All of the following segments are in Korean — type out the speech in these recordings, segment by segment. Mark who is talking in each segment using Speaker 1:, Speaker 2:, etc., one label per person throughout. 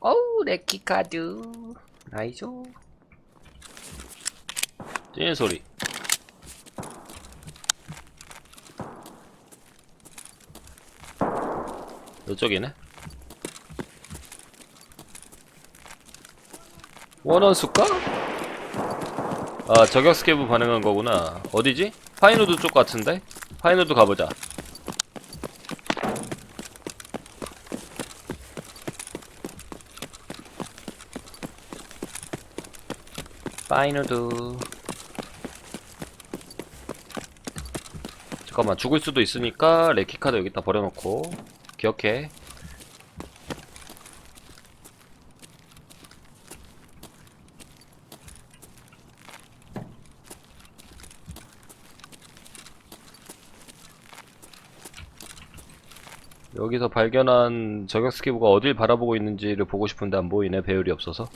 Speaker 1: 어우 레키 카드 나이죠 찐 소리 이쪽이네 원원 숫가? 아 저격 스케브 반응한 거구나 어디지? 파이노드 쪽 같은데? 파이노드 가보자 파이노드. 잠깐만 죽을 수도 있으니까 레키 카드 여기다 버려놓고. 기억해. 여기서 발견한 저격 스키브가 어딜 바라보고 있는지를 보고 싶은데 안 보이네 배율이 없어서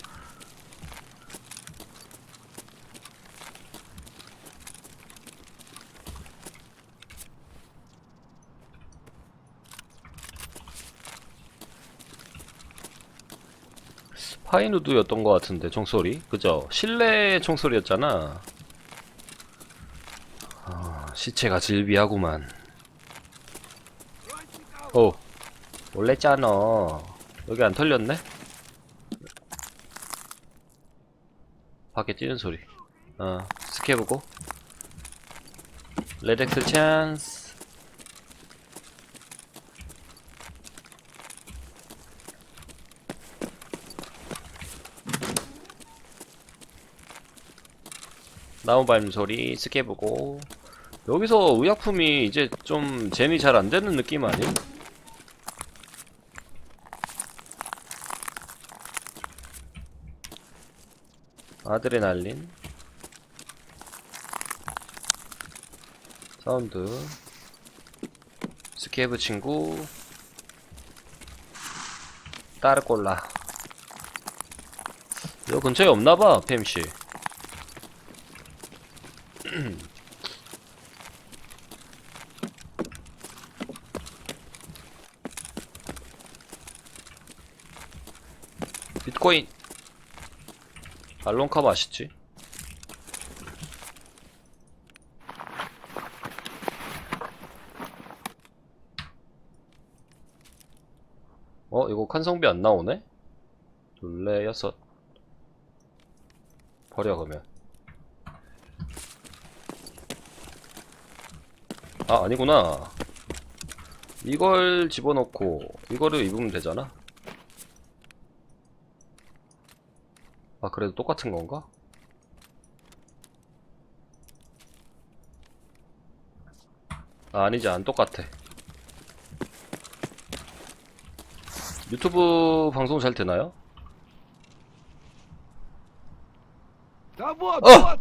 Speaker 1: 파이누드였던 것 같은데 총소리. 그죠? 실내 총소리였잖아. 아, 시체가 질비하구만. 오 놀랬잖아. 여기 안 털렸네? 밖에 뛰는 소리. 어 스케보고. 레덱스 찬스 나무 밟는 소리 스케보고. 여기서 의약품이 이제 좀 젠이 잘 안되는 느낌 아니? 아드레날린. 사운드. 스케브 친구. 따르꼴라. 여 근처에 없나봐 팸 비트코인. 알론카 맛있지? 어 이거 칸성비 안 나오네? 둘레 여섯. 버려 그러면. 아 아니구나. 이걸 집어넣고 이거를 입으면 되잖아 아 그래도 똑같은 건가? 아, 아니지 안 똑같아 유튜브 방송 잘 되나요?
Speaker 2: Да вот,
Speaker 1: О!
Speaker 2: вот!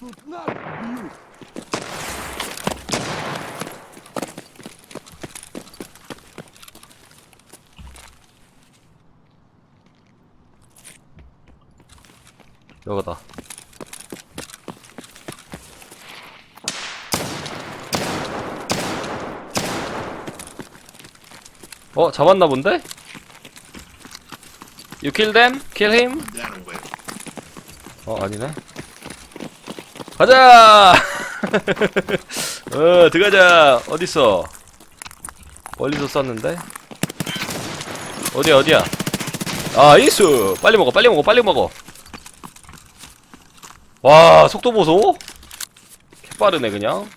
Speaker 2: Тут нас бьют.
Speaker 1: 이거다 어 잡았나 본데? You kill them? Kill him? 어 아니네 가자! 어 들어가자 어딨어 멀리서 쐈는데 어디야 어디야 아 이수 빨리 먹어 빨리 먹어 빨리 먹어 와 속도 보소 개빠르네 그냥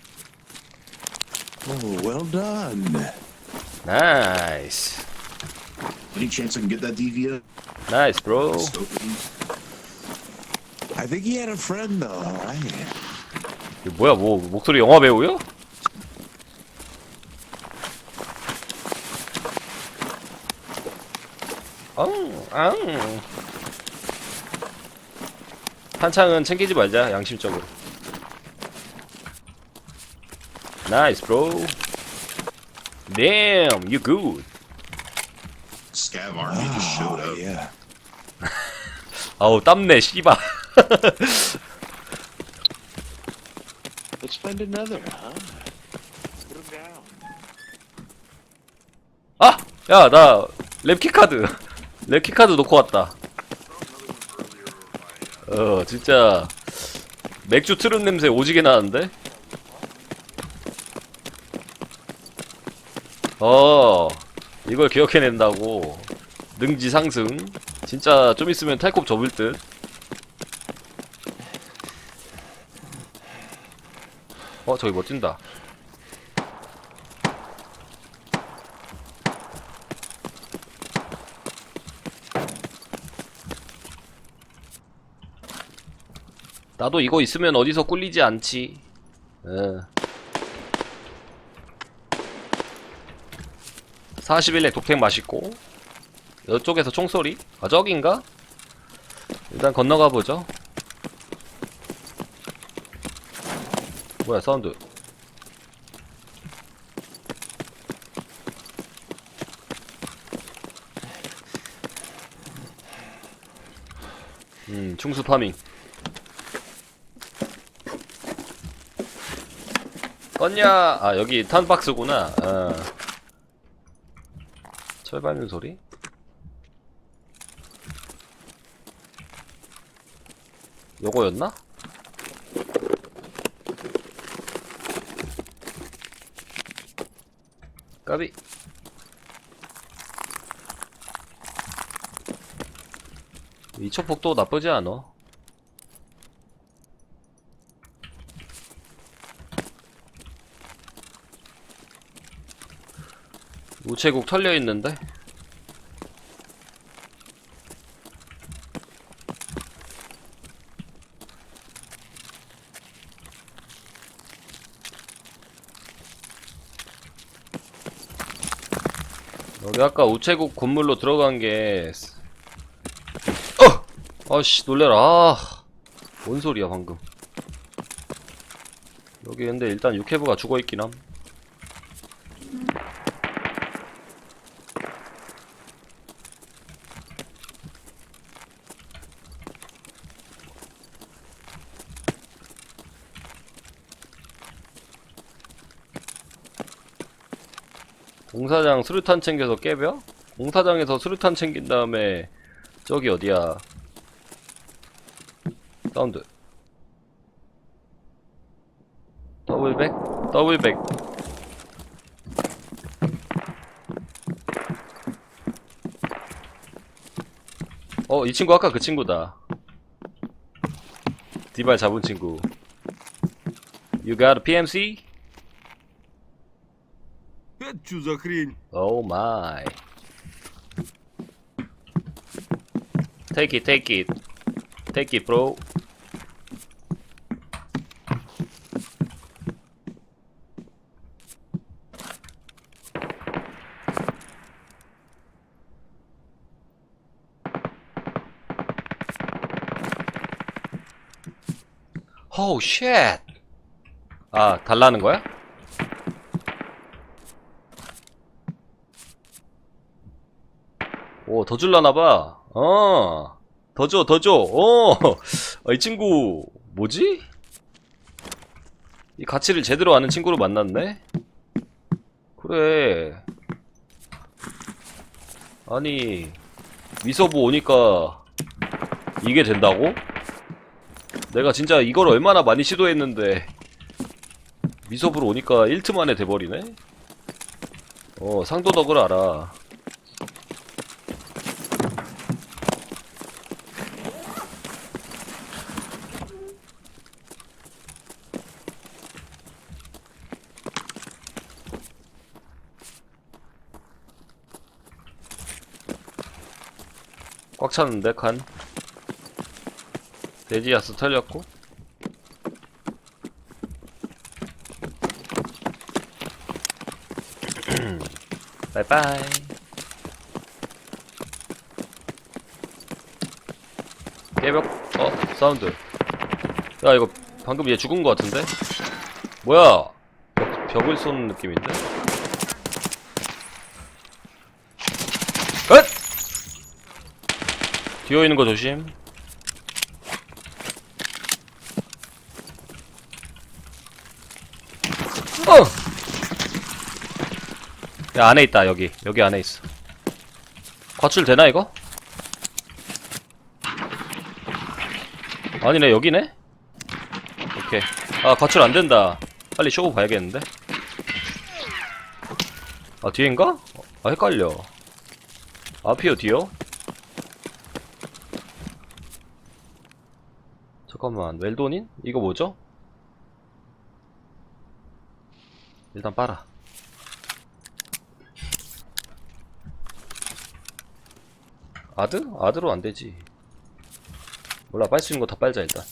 Speaker 3: Oh, well done.
Speaker 1: 나이스
Speaker 3: Any chance I can get that DVR?
Speaker 1: 나이스 브로?
Speaker 3: I think he had a friend though. Right?
Speaker 1: 이거 뭐야 뭐 목소리 영화 배우요? 엉, 앙. 탄창은 챙기지 말자 양심적으로 나이스 브로 Damn, you good
Speaker 3: Scav army just showed up.
Speaker 4: yeah.
Speaker 1: 아우 땀내 씨바
Speaker 4: Let's find another, huh? Put him down.
Speaker 1: 아! 야, 나 랩키 카드. 랩키 카드 놓고 왔다. 어, 진짜 맥주 트름 냄새 오지게 나는데? 어, 이걸 기억해낸다고. 능지 상승. 진짜 좀 있으면 탈콥 접을 듯. 어, 저기 뭐 뛴다. 나도 이거 있으면 어디서 꿀리지 않지. 어. 41렙 독택 맛있고 이쪽에서 총소리? 아 저긴가? 일단 건너가 보죠 뭐야 사운드 음 충수 파밍 껐냐? 아 여기 탄박스구나 어. 철 밟는 소리? 요거였나? 까비 이 초폭도 나쁘지 않아 우체국 털려 있는데? 여기 아까 우체국 건물로 들어간 게 어! 아씨 놀래라. 아, 뭔 소리야 방금. 여기 근데 일단 육해부가 죽어있긴 함 공사장 수류탄 챙겨서 깨벼? 공사장에서 수류탄 챙긴 다음에 저기 어디야 사운드 더블백? 더블백 어, 이 친구 아까 그 친구다. 디발 잡은 친구. You got a PMC?
Speaker 2: Это что за хрень?
Speaker 1: Oh my. Take it, take it. Take it, bro. Oh shit. 아, 달라는 거야? 오, 더 줄라나봐. 어, 더 줘, 더 줘. 어, 아, 이 친구, 뭐지? 이 가치를 제대로 아는 친구를 만났네? 그래. 아니, 미서부 오니까, 이게 된다고? 내가 진짜 이걸 얼마나 많이 시도했는데, 미서부로 오니까 1트 만에 돼버리네? 어, 상도덕을 알아. 꽉 찼는데 칸? 돼지야스 털렸고? 바이바이. 깨벽 어 사운드. 야 이거 방금 얘 죽은 거 같은데? 뭐야? 벽, 벽을 쏘는 느낌인데 뒤에 있는 거 조심. 어! 야 안에 있다 여기 여기 안에 있어 과출 되나 이거? 아니네 여기네? 오케이 아 과출 안 된다 빨리 쇼고 봐야겠는데 아 뒤인가? 아 헷갈려 앞이요 뒤요? 잠깐만 웰도닌? 이거 뭐죠? 일단 빨아 아드? 아드로 안 되지. 몰라, 빨 수 있는 거 다 빨자, 일단.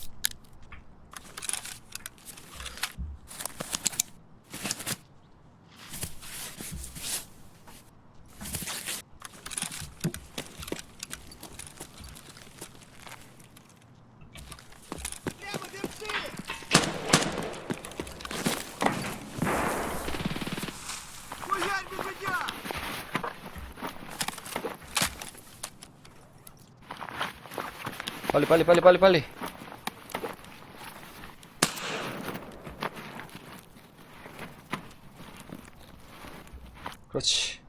Speaker 1: 빨리, 빨리, 빨리, 빨리, 빨리. 그렇지.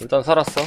Speaker 1: 일단 살았어.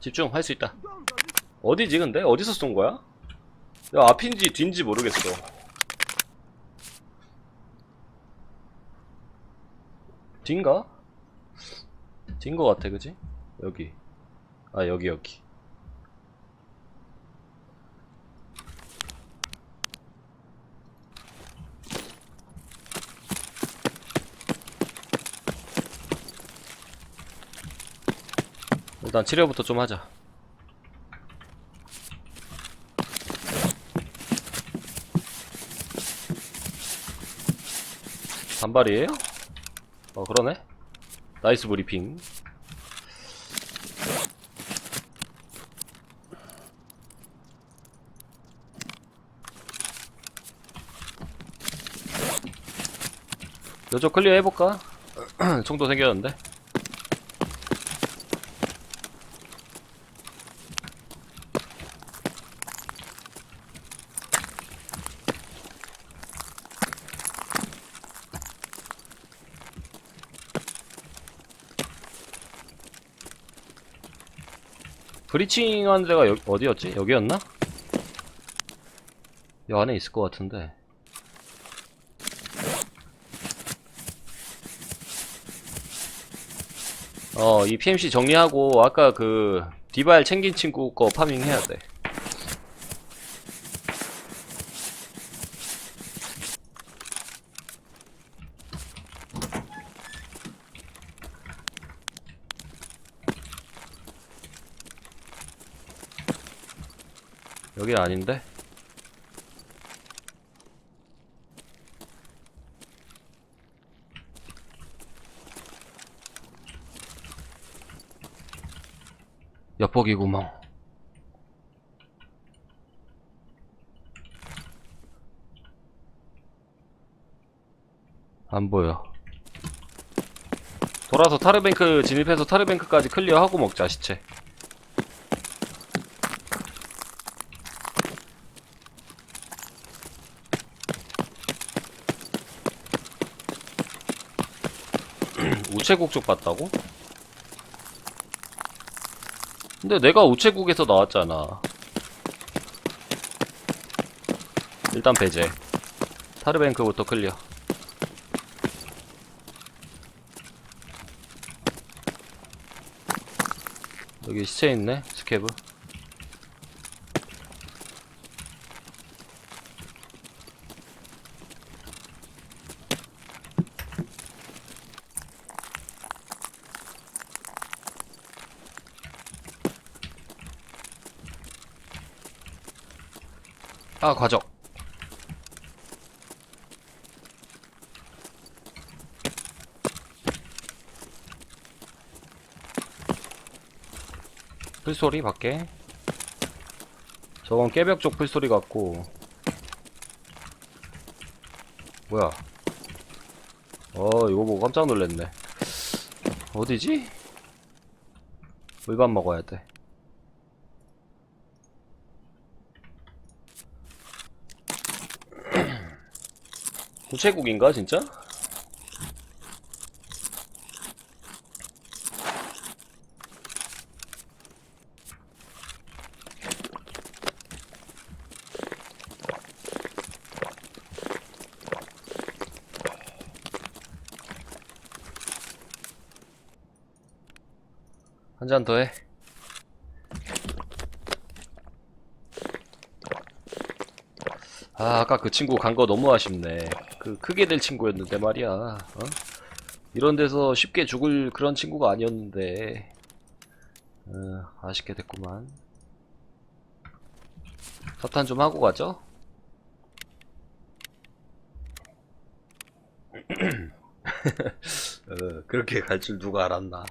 Speaker 1: 집중 할 수 있다 어디지 근데? 어디서 쏜 거야? 야 앞인지 뒤인지 모르겠어 뒤인가? 뒤인 거 같아 그지? 여기 아 여기 여기 일단 치료부터 좀 하자. 단발이에요? 어 그러네 나이스 브리핑 요쪽 클리어 해볼까? 총도 생겼는데 브리칭 하는 데가 여, 어디였지? 여기였나? 이 안에 있을 것 같은데 어, 이 PMC 정리하고 아까 그 디발 챙긴 친구 거 파밍 해야 돼. 여기 아닌데? 엿보기 구멍. 안 보여. 돌아서 타르뱅크 진입해서 타르뱅크까지 클리어하고 먹자, 시체. 우체국 쪽 봤다고? 근데 내가 우체국에서 나왔잖아. 일단 배제. 타르뱅크부터 클리어. 여기 시체 있네, 스케브. 아 과적. 풀소리 밖에. 저건 깨벽 쪽 풀소리 같고. 뭐야? 어 이거 보고 깜짝 놀랐네. 어디지? 물밥 먹어야 돼. 우체국인가 진짜? 한 잔 더 해. 아, 아까 그 친구 간 거 너무 아쉽네. 그 크게 될 친구였는데 말이야. 어? 이런 데서 쉽게 죽을 그런 친구가 아니었는데. 어, 아쉽게 됐구만. 사탄 좀 하고 가죠. 어, 그렇게 갈 줄 누가 알았나.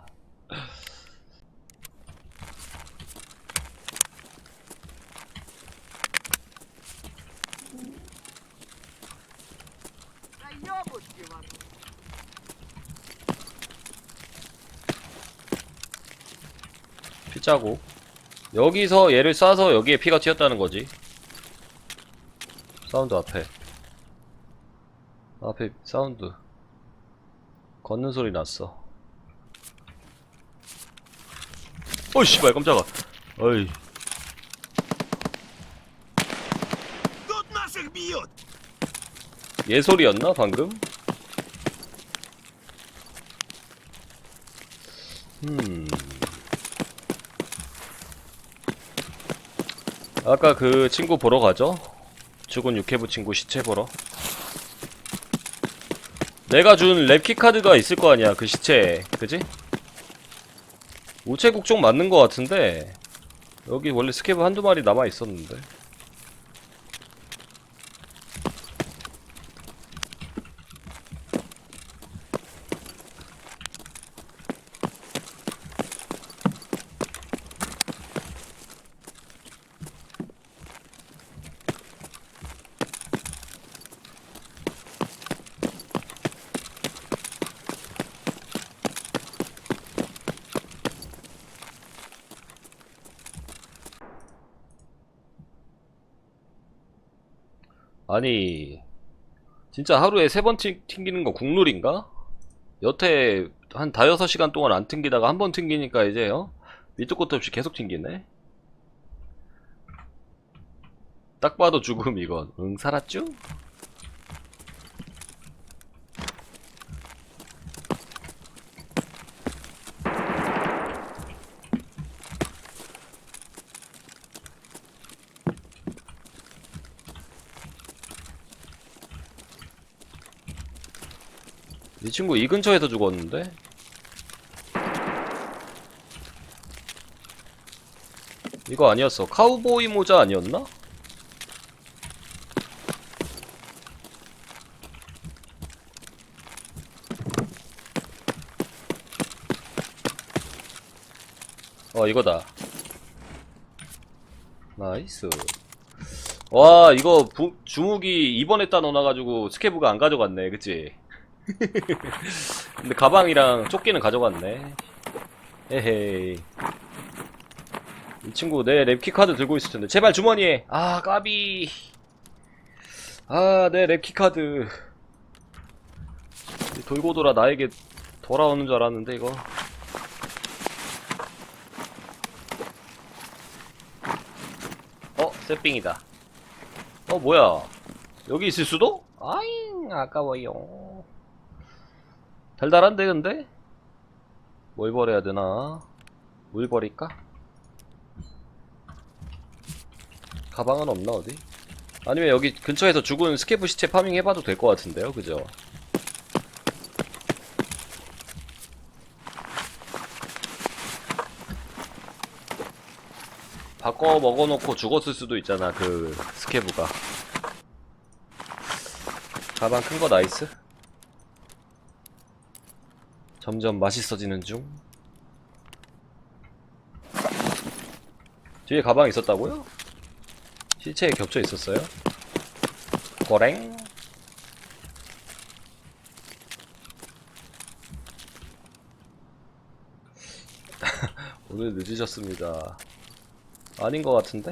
Speaker 1: 짜고. 여기서 얘를 쏴서 여기에 피가 튀었다는 거지. 사운드 앞에. 앞에 사운드. 걷는 소리 났어. 어이 씨발 깜짝아. 어이. 얘 소리였나 방금? 음... 아까 그 친구 보러 가죠? 죽은 육해부 친구 시체 보러 내가 준 랩키 카드가 있을 거 아니야 그 시체에 그지? 우체국 쪽 맞는 거 같은데 여기 원래 스케브 한두 마리 남아 있었는데 아니 진짜 하루에 세 번 튕기는 거 국룰인가? 여태 한 다여섯 시간 동안 안 튕기다가 한 번 튕기니까 이제 어? 밑도 끝도 없이 계속 튕기네 딱 봐도 죽음 이건 응 살았쥬? 친구 이 근처에서 죽었는데? 이거 아니었어. 카우보이 모자 아니었나? 어, 이거다. 나이스. 와, 이거 부, 주무기 이번에따 넣어놔가지고 스케브가 안 가져갔네. 그치? 근데 가방이랑 조끼는 가져갔네. 에헤이. 이 친구 내 랩키 카드 들고 있을 텐데. 제발 주머니에. 아, 까비. 아, 내 랩키 카드. 돌고 돌아 나에게 돌아오는 줄 알았는데, 이거. 어, 세삥이다. 어, 뭐야. 여기 있을 수도? 아잉, 아까워요. 달달한데 근데? 뭘 버려야 되나? 물 버릴까? 가방은 없나 어디? 아니면 여기 근처에서 죽은 스케프 시체 파밍 해봐도 될 것 같은데요 그죠? 바꿔 먹어놓고 죽었을 수도 있잖아 그 스케브가 가방 큰 거 나이스 점점 맛있어지는 중. 뒤에 가방 있었다고요? 시체에 겹쳐 있었어요? 거랭? 오늘 늦으셨습니다. 아닌 것 같은데?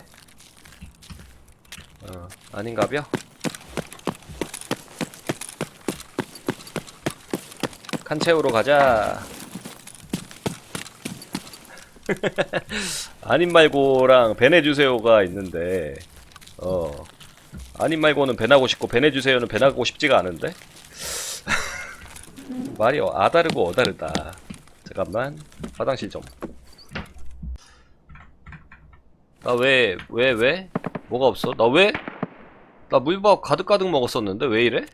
Speaker 1: 어, 아닌가벼? 칸 채우러 가자. 아님 말고랑 배내주세요가 있는데, 어, 아님 말고는 배나고 싶고, 배내주세요는 배나고 싶지가 않은데? 말이 아다르고 어다르다. 잠깐만, 화장실 좀. 나 왜, 왜, 왜? 뭐가 없어? 나 왜? 나 물밥 가득가득 먹었었는데, 왜 이래?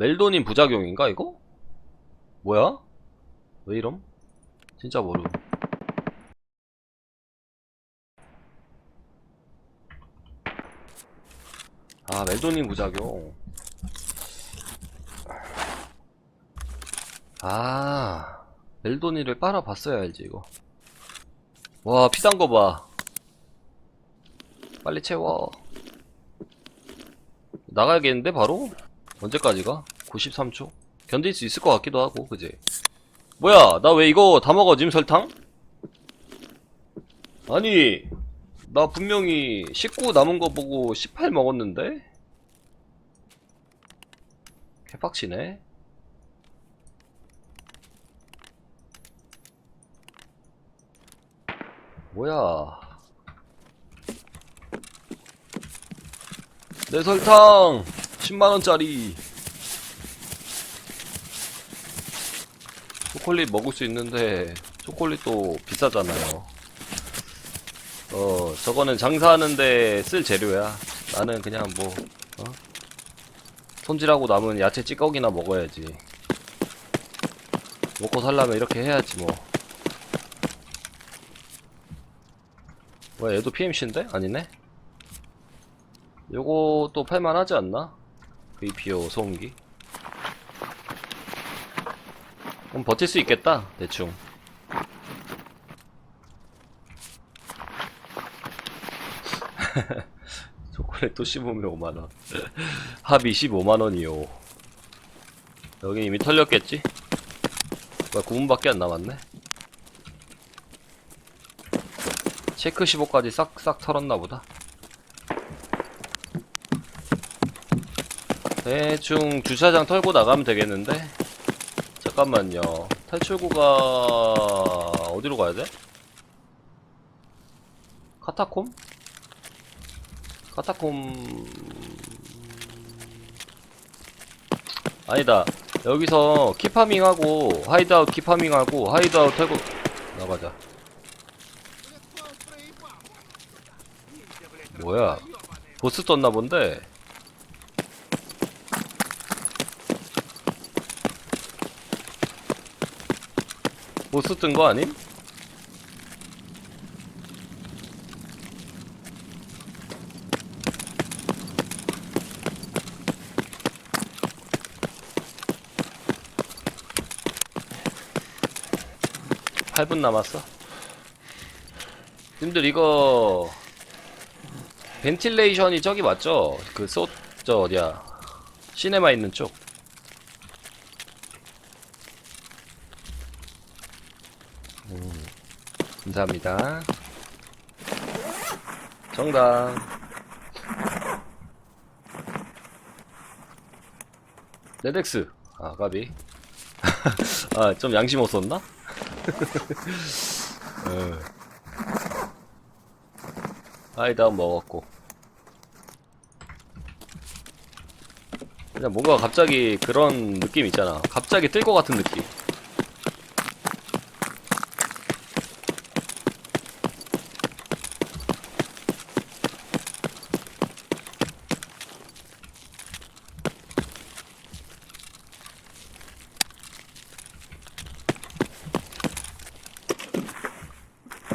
Speaker 1: 멜도닌 부작용인가, 이거? 뭐야? 왜 이럼? 진짜 모름. 아, 멜도닌 부작용. 아, 멜도닌을 빨아봤어야 알지, 이거. 와, 피단 거 봐. 빨리 채워. 나가야겠는데, 바로? 언제까지가? 93초? 견딜 수 있을 것 같기도 하고, 그지? 뭐야, 나 왜 이거 다 먹어, 짐 설탕? 아니, 나 분명히 19 남은 거 보고 18 먹었는데? 개빡치네. 뭐야. 내 설탕! 10만원짜리. 초콜릿 먹을 수 있는데, 초콜릿도 비싸잖아요. 어, 저거는 장사하는데 쓸 재료야. 나는 그냥 뭐, 어? 손질하고 남은 야채 찌꺼기나 먹어야지. 먹고 살려면 이렇게 해야지 뭐. 뭐야, 얘도 PMC인데? 아니네? 또 팔만하지 않나? VPO 소음기. 그럼 버틸 수 있겠다, 대충. 초콜릿 또 씹으면 5만원. 합이 15만원이요. 여기 이미 털렸겠지? 뭐야, 9분밖에 안 남았네? 체크 15까지 싹싹 털었나보다. 대충 주차장 털고 나가면 되겠는데? 잠깐만요. 탈출구가 어디로 가야 돼? 카타콤? 카타콤 아니다 여기서 키파밍하고 하이드아웃 키파밍하고 하이드아웃 털고 나가자 뭐야 보스 떴나 본데 보스 뜬 거 아님? 팔분 남았어. 님들 이거 벤틸레이션이 저기 맞죠? 그 소, 저 어디야? 시네마 있는 쪽. 음, 감사합니다. 정답. 네덱스. 아, 가비. 아, 좀 양심 없었나? 어. 아이다 먹었고 그냥 뭔가 갑자기 그런 느낌 있잖아 갑자기 뜰 것 같은 느낌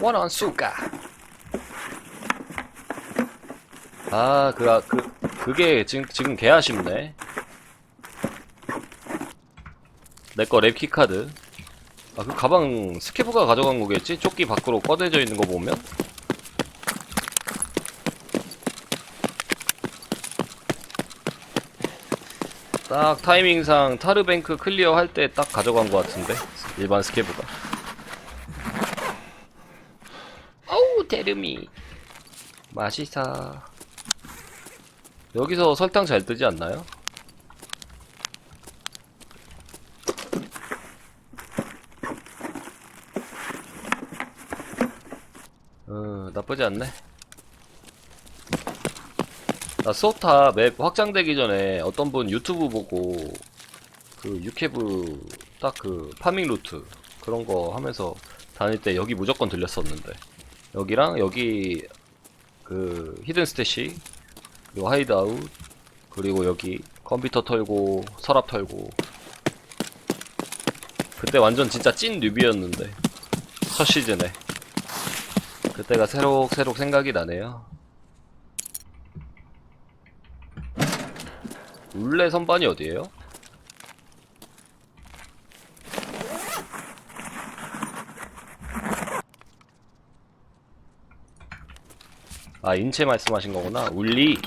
Speaker 1: 원원 수가 아, 그, 아, 그, 그게 지금, 지금 개 아쉽네. 내 거 랩키 카드. 아, 그 가방 스케브가 가져간 거겠지? 조끼 밖으로 꺼내져 있는 거 보면? 딱 타이밍상 타르뱅크 클리어 할 때 딱 가져간 것 같은데? 일반 스케브가. 어우, 데르미. 맛있어. 여기서 설탕 잘 뜨지 않나요? 어, 나쁘지 않네. 나 소타 맵 확장되기 전에 어떤 분 유튜브 보고 그 유캐브 딱 그 파밍 루트 그런 거 하면서 다닐 때 여기 무조건 들렸었는데 여기랑 여기 그 히든 스태시 그리고 하이드아웃 그리고 여기 컴퓨터 털고 서랍 털고. 그때 완전 진짜 찐 뉴비였는데 첫 시즌에. 그때가 새록새록 생각이 나네요. 울레 선반이 어디에요? 아 인체 말씀하신 거구나. 울리.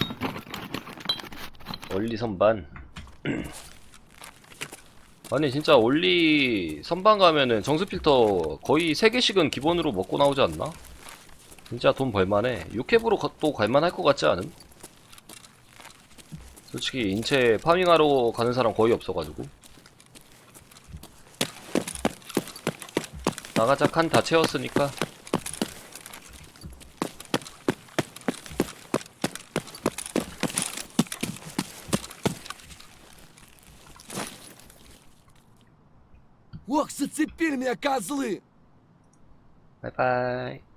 Speaker 1: 원리 선반. 아니 진짜 원리 선반 가면은 정수 필터 거의 3개씩은 기본으로 먹고 나오지 않나? 진짜 돈 벌만해. 6캡으로 또 갈만할 것 같지 않음? 솔직히 인체 파밍하러 가는 사람 거의 없어가지고. 나가자. 칸 다 채웠으니까
Speaker 4: A
Speaker 1: casa Casli! Bye bye.